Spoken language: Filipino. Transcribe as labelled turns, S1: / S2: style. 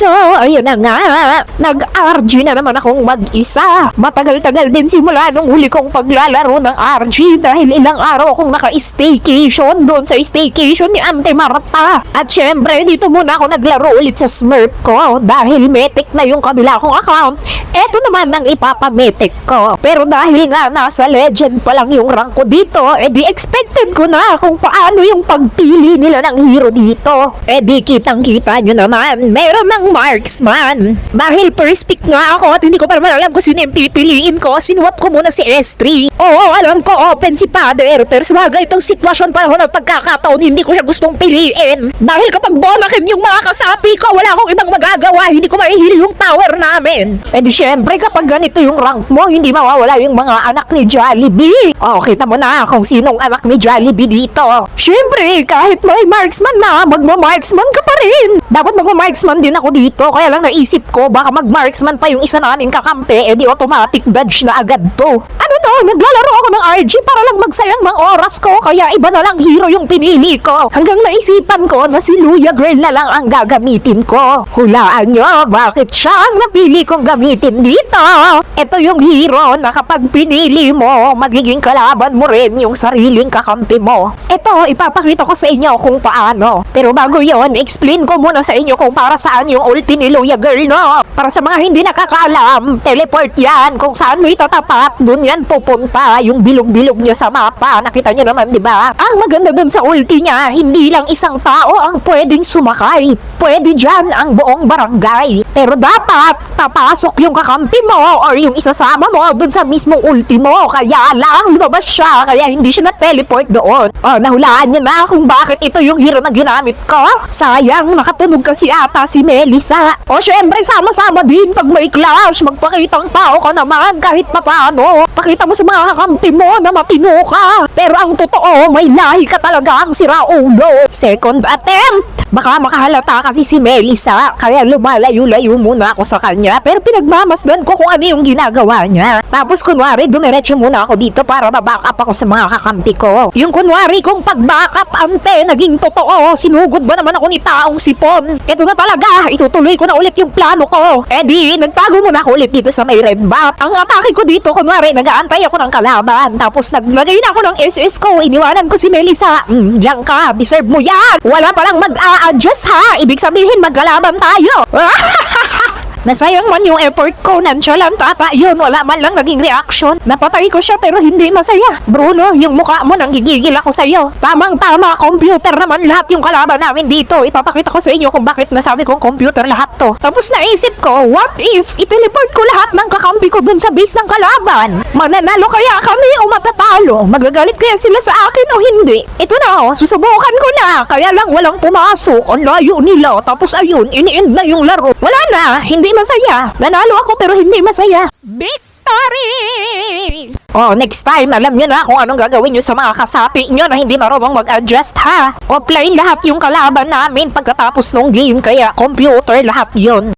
S1: So, ayun na nga. Nag-RG na naman akong mag-isa. Matagal-tagal din simula nung huli kong paglalaro ng RG dahil ilang araw akong naka-staycation doon sa staycation ni Ante Marta. At syempre, dito muna ako naglaro ulit sa Smurf ko dahil metik na yung kabila kong account. Eto naman ang ipapametik ko. Pero dahil nga nasa legend pa lang yung rank ko dito, edi expected ko na kung paano yung pagpili nila ng hero dito. Edi kitang-kita nyo naman, meron ng marksman. Dahil first nga ako at hindi ko pa naman alam kung sino yung pipiliin ko, sinuwap ko muna si S3. Oo, alam ko, open si Pader, pero sa mga itong sitwasyon pa ako ng pagkakataon, hindi ko siya gustong piliin. Dahil kapag bonakin yung mga kasapi ko, wala akong ibang magagawa, hindi ko maihili yung tower namin. And syempre, kapag ganito yung rank mo, hindi mawawala yung mga anak ni Jollibee. Oh, kita mo na kung sinong anak ni Jollibee dito. Syempre, kahit may marksman na, magma-marksman ka pa rin. Dapat magma-marksman din ako dito, kaya lang naisip ko, baka mag-marksman pa yung isa namin kakampi, edi automatic dodge na agad to. Ano to? Naglalaro ako ng RG para lang magsayang ng oras ko, kaya iba na lang hero yung pinili ko. Hanggang naisipan ko na si Luya Girl na lang ang gagamitin ko. Hulaan nyo, bakit siya ang napili kong gamitin dito? Ito yung hero na kapag pinili mo, magiging kalaban mo rin yung sariling kakampi mo. Ito, ipapakita ko sa inyo kung paano. Pero bago yon, explain ko muna sa inyo kung para saan yung ulti ni Luya Girl, no? Para sa mga hindi nakakaalam, teleport yan. Kung saan mo itatapat, dun yan pupunta. Yung bilog-bilog niya sa mapa. Nakita niyo naman, di ba? Ang maganda dun sa ulti niya, hindi lang isang tao ang pwedeng sumakay. Pwede dyan ang buong barangay. Pero dapat, papasok yung kakampi mo or yung isasama mo dun sa mismong ulti mo. Kaya lang, lumabas siya. Kaya hindi siya na-teleport doon. Oh, nahulaan niyo na kung bakit ito yung hero na ginamit ko. Sayang, nakatunog kasi ata si Melissa. O syempre, sama-sama din pag may clash. Magpakitang tao ka naman kahit papano. Pakita mo sa mga kakampi mo na matino ka. Pero ang totoo, may lahi ka talaga ang siraulo. Second attempt. Baka makahalata kasi si Melissa. Kaya lumalayo-layo muna ako sa kanya. Pero pinagmamasdan ko kung ano yung ginagawa niya. Tapos kunwari, dumiretso muna ako dito para maback ako sa mga kakampi ko. Yung kunwari kong pag-back ante, naging totoo. Sinugod ba naman ako ni taong sipon? Ito na talaga, itutuloy ko na ulit yung plano ko. Eh di, nagtago muna ako ulit dito sa may red map. Ang atake ko dito, kunwari, nag-aantay ako ng kalaban. Tapos naglagay na ako ng SS ko, iniwanan ko si Melissa. Mm, diyan ka, deserve mo yan. Wala palang mag-a-adjust ha. Ibig sabihin, magkalaban tayo. Nasayang man yung effort ko, nonchalant ata yun, wala man lang naging reaction. Napatay ko siya pero hindi masaya. Bruno, yung mukha mo nang gigigil ako sa'yo. Tamang-tama, computer naman lahat yung kalaban namin dito. Ipapakita ko sa inyo kung bakit nasabi kong computer lahat to. Tapos naisip ko, what if iteleport ko lahat ng kakampi ko dun sa base ng kalaban? Mananalo kaya kami o matatalo? Magagalit kaya sila sa akin o hindi? Ito na oh, susubukan ko na. Kaya lang walang pumasok. Ang layo nila. Tapos ayun, ini-end na yung laro. Wala na, hindi masaya. Nanalo ako pero hindi masaya. Victory! Oh, next time, alam nyo na kung anong gagawin nyo sa mga kasapi nyo na hindi marunong mag-adjust ha. Offline lahat yung kalaban namin pagkatapos ng game, kaya computer lahat yon.